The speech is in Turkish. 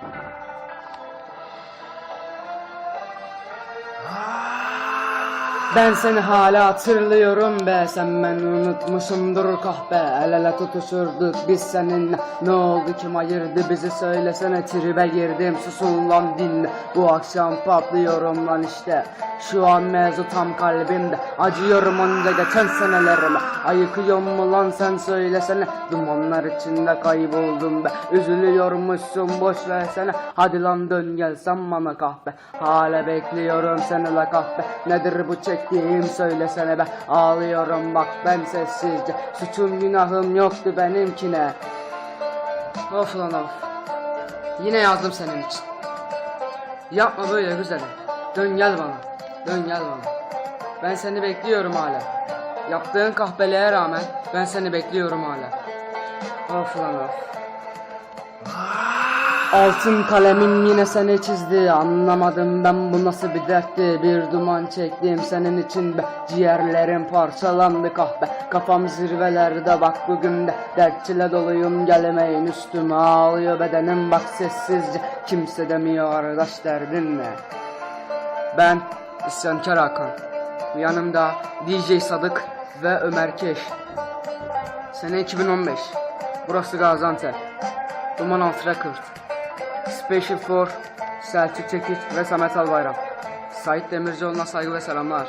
Thank you. Ben seni hala hatırlıyorum be. Sen beni unutmuşumdur kahpe. El ele tutuşurduk biz seninle. Ne oldu kim ayırdı bizi söylesene. Tribe girdim susun lan dinle Bu akşam patlıyorum lan işte. Şu an mevzu tam kalbimde. Acıyorum onca geçen senelerime Ayıkıyor mu lan sen söylesene. Dumanlar içinde kayboldum be. Üzülüyormuşsun boş versene. Hadi lan dön gel sen bana kahpe. Hala bekliyorum seni la kahpe. Nedir bu çektiğim söylesene be. Ağlıyorum bak ben sessizce. Suçum günahım yoktu benimkine. Of lan of. Yine yazdım senin için. Yapma böyle güzelim. Dön gel bana. Dön gel bana. Ben seni bekliyorum hala. Yaptığın kahpeliğe rağmen Ben seni bekliyorum hala. Of lan of Altın kalemim yine seni çizdi. Anlamadım ben bu nasıl bir dertti. Bir duman çektim senin için be. Ciğerlerim parçalandı kahpe. Kafam zirvelerde bak bugün de Dertçile doluyum gelmeyin üstüme. Ağlıyor bedenim bak sessizce. Kimse demiyor arkadaş derdin ne? Ben İsyankar Hakan. Yanımda DJ Sadık ve Ömer Keş. Sene 2015 Burası Gaziantep. Duman Alt Record Special for Selçuk Çekiç ve Samet Albayrak. Sait Demircioğlu'na saygı ve selamlar